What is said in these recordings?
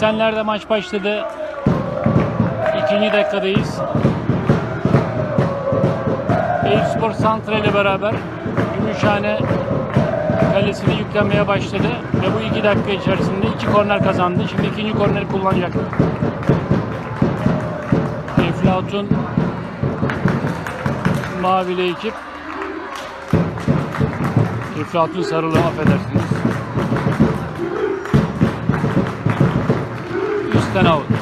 Esenler'de maç başladı. İkinci dakikadayız. Eyüpspor Santra ile beraber Gümüşhane kalesini yüklemeye başladı. Ve bu iki dakika içerisinde iki korner kazandı. Şimdi ikinci korneri kullanacak. Eflatun Mavili ekip Eflatun Sarılı affedersiniz. canal.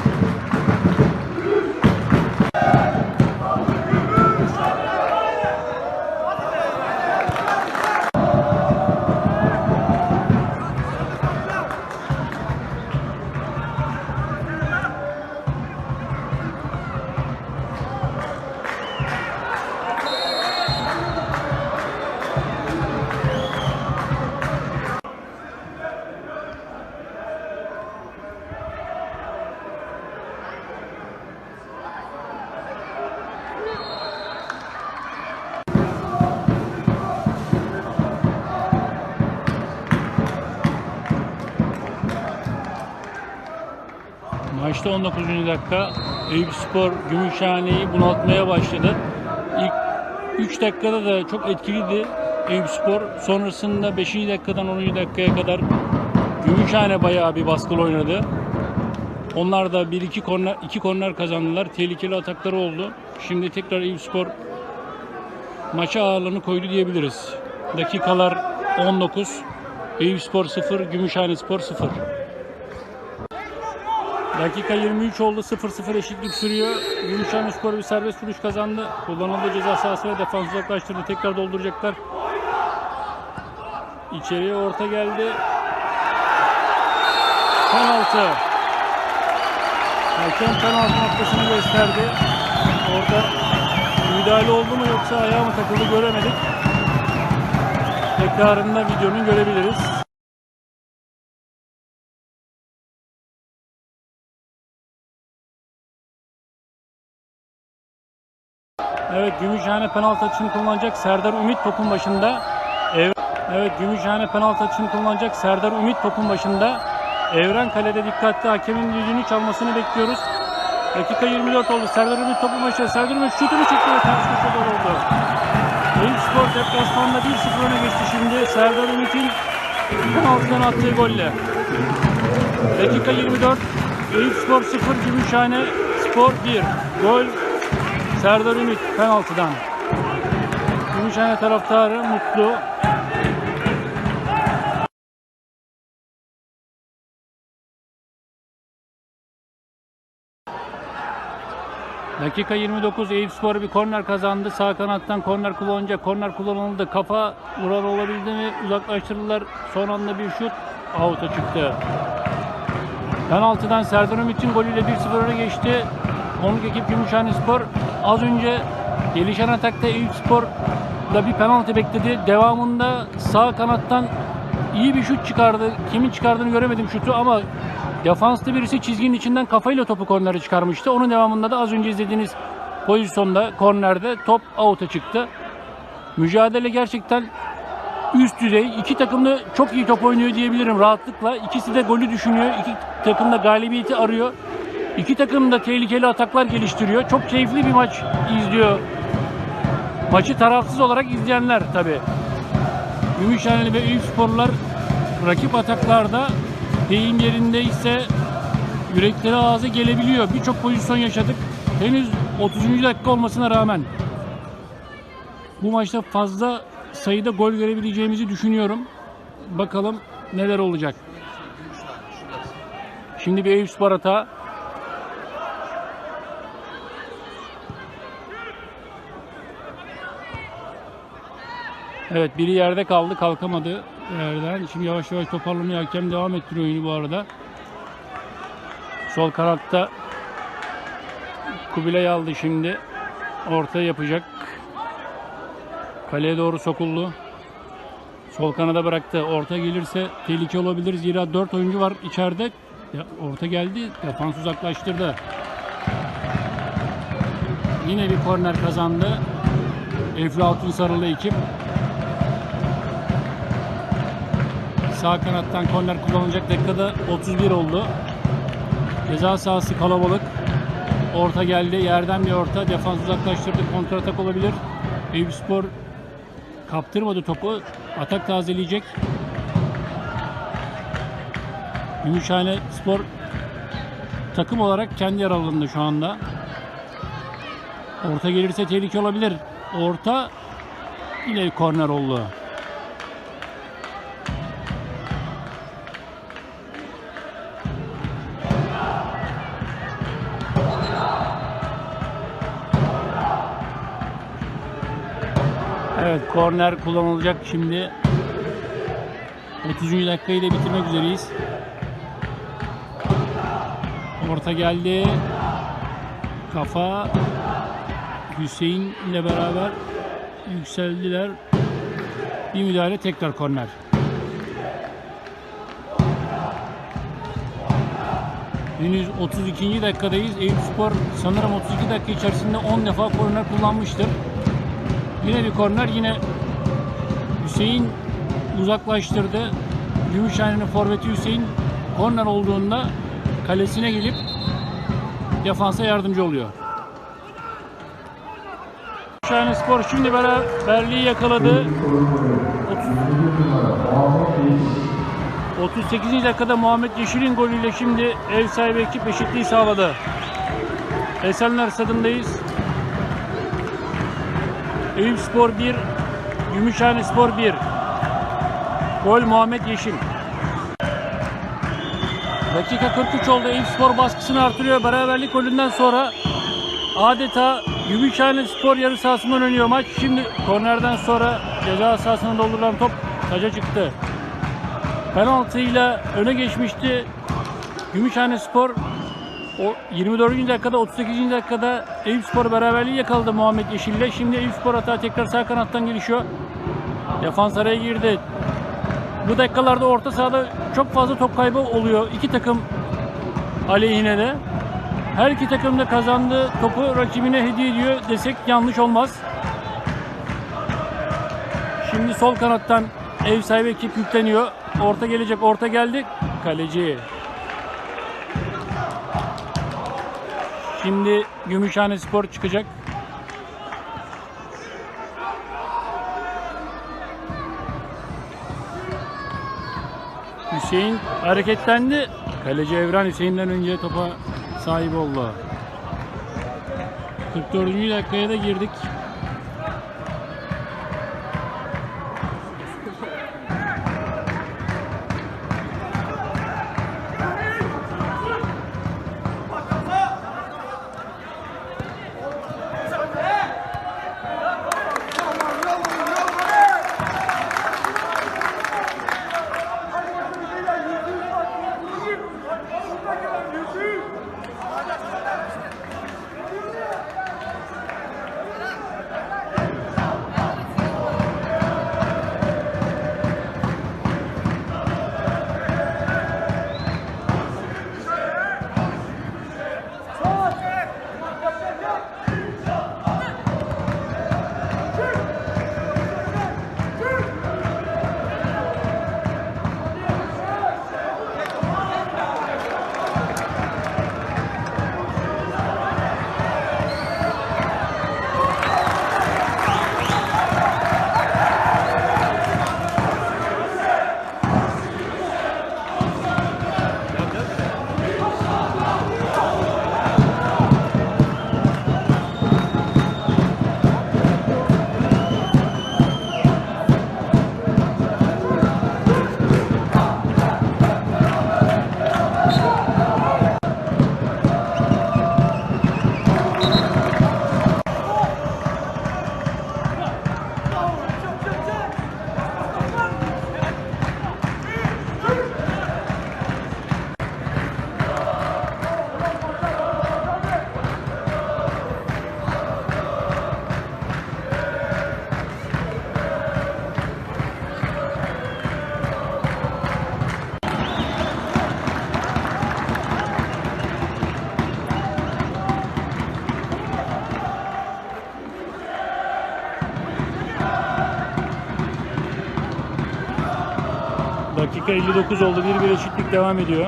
Maçta 19. dakika Eyüpspor Gümüşhane'yi bunaltmaya başladı. İlk 3 dakikada da çok etkiliydi Eyüpspor. Sonrasında 5. dakikadan 10. dakikaya kadar Gümüşhane bayağı bir baskılı oynadı. Onlar da 1-2 korner, 2 korner kazandılar. Tehlikeli atakları oldu. Şimdi tekrar Eyüpspor maça ağırlığını koydu diyebiliriz. Dakikalar 19. Eyüpspor 0, Gümüşhane Spor 0. Dakika 23 oldu. 0-0 eşitlik sürüyor. Gümüşhane Spor bir serbest vuruş kazandı. Kullanıldığı ceza sahasına defans uzaklaştırdı. Tekrar dolduracaklar. İçeriye orta geldi. Penaltı. Hakem penaltı noktasını gösterdi. Orada müdahale oldu mu yoksa ayağı mı takıldı göremedik. Tekrarında videonun görebiliriz. Evet Gümüşhane penaltı atışını kullanacak Serdar Ümit topun başında. Ev evet Gümüşhane penaltı atışını kullanacak Serdar Ümit topun başında. Evren kalede dikkatli hakemin düdüğünü çalmasını bekliyoruz. Dakika 24 oldu. Serdar Ümit topun başında. Serdar Ümit şutunu çekti ve ters köşe gol oldu. Eyüpspor deplasmanda 1-0 öne geçti şimdi. Serdar Ümit'in penaltıdan attığı golle. Dakika 24. Eyüpspor 0, Gümüşhane Spor 1. Gol Serdar Ümit penaltıdan. Gümüşhane taraftarı mutlu. Dakika 29 Eyüpspor bir korner kazandı. Sağ kanattan korner kullanınca korner kullanıldı. Kafa vuran olabildi mi? Uzaklaştırdılar. Son anda bir şut out'a çıktı. Penaltıdan Serdar Ümit'in golüyle 1-0 öne geçti. Konuk ekip Gümüşhane Spor az önce gelişen atakta Eyüp Spor da bir penaltı bekledi. Devamında sağ kanattan iyi bir şut çıkardı. Kimin çıkardığını göremedim şutu ama defanslı birisi çizginin içinden kafayla topu kornere çıkarmıştı. Onun devamında da az önce izlediğiniz pozisyonda kornerde top out'a çıktı. Mücadele gerçekten üst düzey. İki takım da çok iyi top oynuyor diyebilirim rahatlıkla. İkisi de golü düşünüyor. İki takım da galibiyeti arıyor. İki takım da tehlikeli ataklar geliştiriyor. Çok keyifli bir maç izliyor. Maçı tarafsız olarak izleyenler tabi. Gümüşhaneli ve Eyüpsporlular rakip ataklarda deyim yerinde ise yürekleri ağzı gelebiliyor. Birçok pozisyon yaşadık. Henüz 30. dakika olmasına rağmen bu maçta fazla sayıda gol görebileceğimizi düşünüyorum. Bakalım neler olacak. Şimdi bir Eyüpspor atağı. Evet biri yerde kaldı kalkamadı yerden. Şimdi yavaş yavaş toparlamaya hakem devam ettiriyor oyunu bu arada. Sol kanatta Kubilay aldı şimdi. Orta yapacak. Kaleye doğru sokuldu. Sol kanada bıraktı. Orta gelirse tehlike olabilir. Zira 4 oyuncu var içeride. Ya, orta geldi. Defans uzaklaştırdı. Yine bir korner kazandı. Eflatun Sarılı ekip. Sağ kanattan korner kullanılacak dakikada 31 oldu. Ceza sahası kalabalık. Orta geldi. Yerden bir orta. Defans uzaklaştırdı. Kontratak olabilir. Eyüpspor kaptırmadı topu. Atak tazeleyecek. Gümüşhane Spor takım olarak kendi yer alanında şu anda. Orta gelirse tehlike olabilir. Orta yine korner oldu. Evet korner kullanılacak şimdi. 30. dakikayı da bitirmek üzereyiz. Orta geldi. Kafa Hüseyin ile beraber yükseldiler. Bir müdahale tekrar korner. Henüz 32. dakikadayız. Eyüpspor sanırım 32 dakika içerisinde 10 defa korner kullanmıştır. Yine bir korner yine Hüseyin uzaklaştırdı. Gümüşhane'nin forveti Hüseyin korner olduğunda kalesine gelip defansa yardımcı oluyor. Gümüşhane Spor şimdi beraberliği yakaladı. 30 38. dakikada Muhammed Yeşil'in golüyle şimdi ev sahibi ekip eşitliği sağladı. Esenler stadındayız. Eyüp Spor 1, Gümüşhane Spor 1. Gol Muhammed Yeşil. Dakika 43 oldu. Eyüp Spor baskısını artırıyor. Beraberlik golünden sonra adeta Gümüşhane Spor yarı sahasından oynuyor maç. Şimdi kornerden sonra ceza sahasına doldurulan top taca çıktı. Penaltıyla öne geçmişti. Gümüşhane Spor o 24. dakikada 38. dakikada Eyüp Spor beraberliği yakaladı Muhammed Yeşil'le. Şimdi Eyüp Spor hata tekrar sağ kanattan gelişiyor. Defans araya girdi. Bu dakikalarda orta sahada çok fazla top kaybı oluyor. İki takım aleyhine de. Her iki takım da kazandığı topu rakibine hediye ediyor desek yanlış olmaz. Şimdi sol kanattan ev sahibi ekip yükleniyor. Orta gelecek. Orta geldi. Kaleci. Şimdi Gümüşhane Spor çıkacak. Hüseyin hareketlendi. Kaleci Evren Hüseyin'den önce topa sahip oldu. 44. dakikaya da girdik. Dakika 59 oldu. Bir bir eşitlik devam ediyor.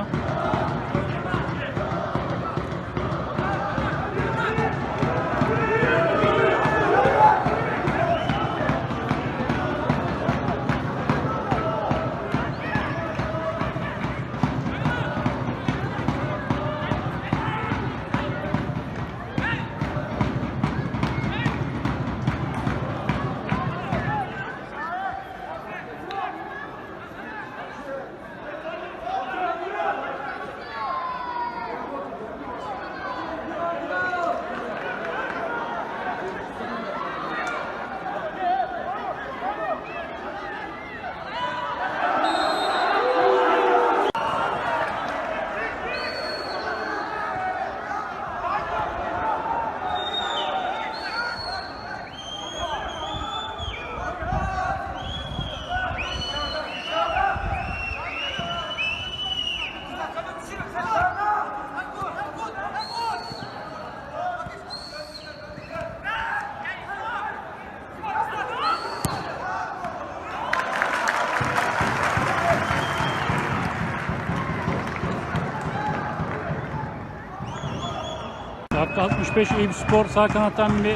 65 Eyüp Spor sağ kanattan bir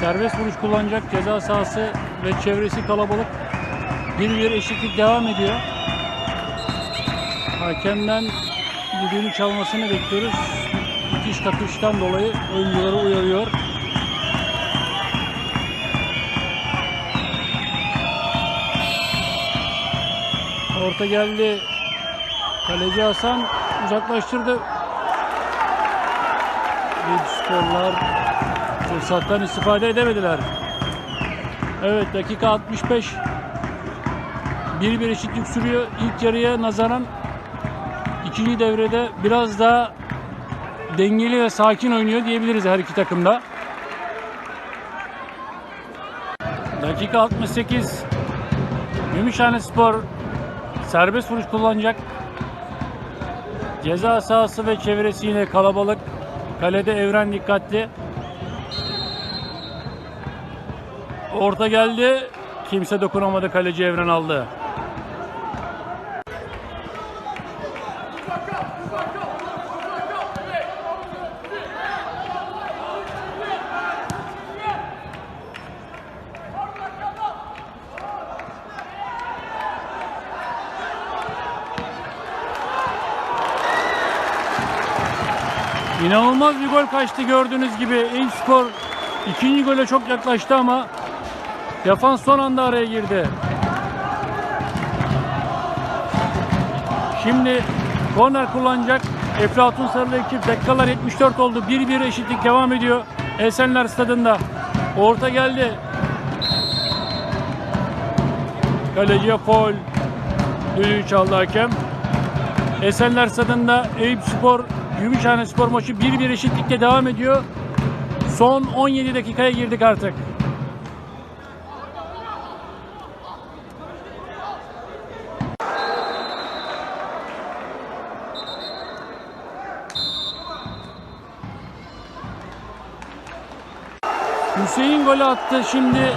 serbest vuruş kullanacak. Ceza sahası ve çevresi kalabalık. Bir bir eşitlik devam ediyor. Hakemden düdüğünü çalmasını bekliyoruz. İtiş kakıştan dolayı oyuncuları uyarıyor. Orta geldi. Kaleci Hasan uzaklaştırdı. Büyük skorlar fırsattan istifade edemediler. Evet dakika 65. 1-1 eşitlik sürüyor. İlk yarıya nazaran ikinci devrede biraz daha dengeli ve sakin oynuyor diyebiliriz her iki takımda. Dakika 68. Gümüşhane Spor serbest vuruş kullanacak. Ceza sahası ve çevresi yine kalabalık. Kalede Evren dikkatli. Orta geldi. Kimse dokunamadı. Kaleci Evren aldı. İnanılmaz bir gol kaçtı gördüğünüz gibi. Eyüp Spor ikinci gole çok yaklaştı ama defans son anda araya girdi. Şimdi korner kullanacak. Eflatun Sarılı ekip dakikalar 74 oldu. 1-1 eşitlik devam ediyor. Esenler stadında. Orta geldi. Kaleciye foul. Düdüğü çaldı hakem. Esenler stadında Eyüp Spor Gümüşhane Spor maçı 1-1 eşitlikte devam ediyor. Son 17 dakikaya girdik artık. Hüseyin golü attı şimdi.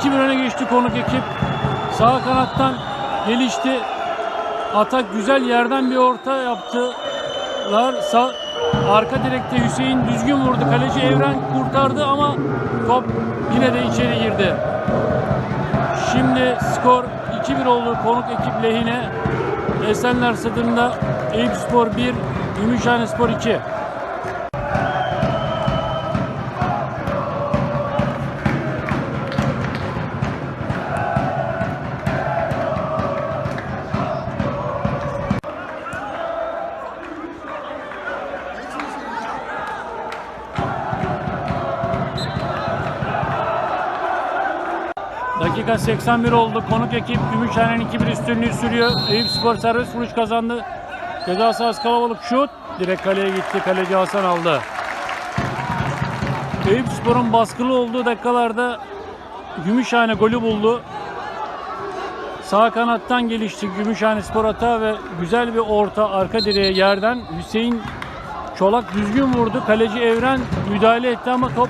2-1 öne geçti konuk ekip. Sağ kanattan gelişti. Atak güzel yerden bir orta yaptılar. Sağ, arka direkte Hüseyin düzgün vurdu. Kaleci Evren kurtardı ama top yine de içeri girdi. Şimdi skor 2-1 oldu konuk ekip lehine. Esenler stadında Eyüp Spor 1, Gümüşhane Spor 2. Dakika 81 oldu. Konuk ekip Gümüşhane'nin 2-1 üstünlüğü sürüyor. Eyüp Spor servis vuruş kazandı. Ceza sahası kalabalık şut. Direkt kaleye gitti. Kaleci Hasan aldı. Eyüp Spor'un baskılı olduğu dakikalarda Gümüşhane golü buldu. Sağ kanattan gelişti Gümüşhane Spor hata ve güzel bir orta arka direğe yerden Hüseyin Çolak düzgün vurdu. Kaleci Evren müdahale etti ama top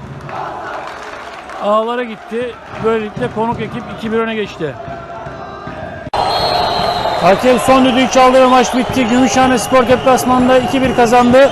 ağlara gitti. Böylelikle konuk ekip 2-1 öne geçti. Hakem son düdüğü çaldı ve maç bitti. Gümüşhane Spor deplasmanında 2-1 kazandı.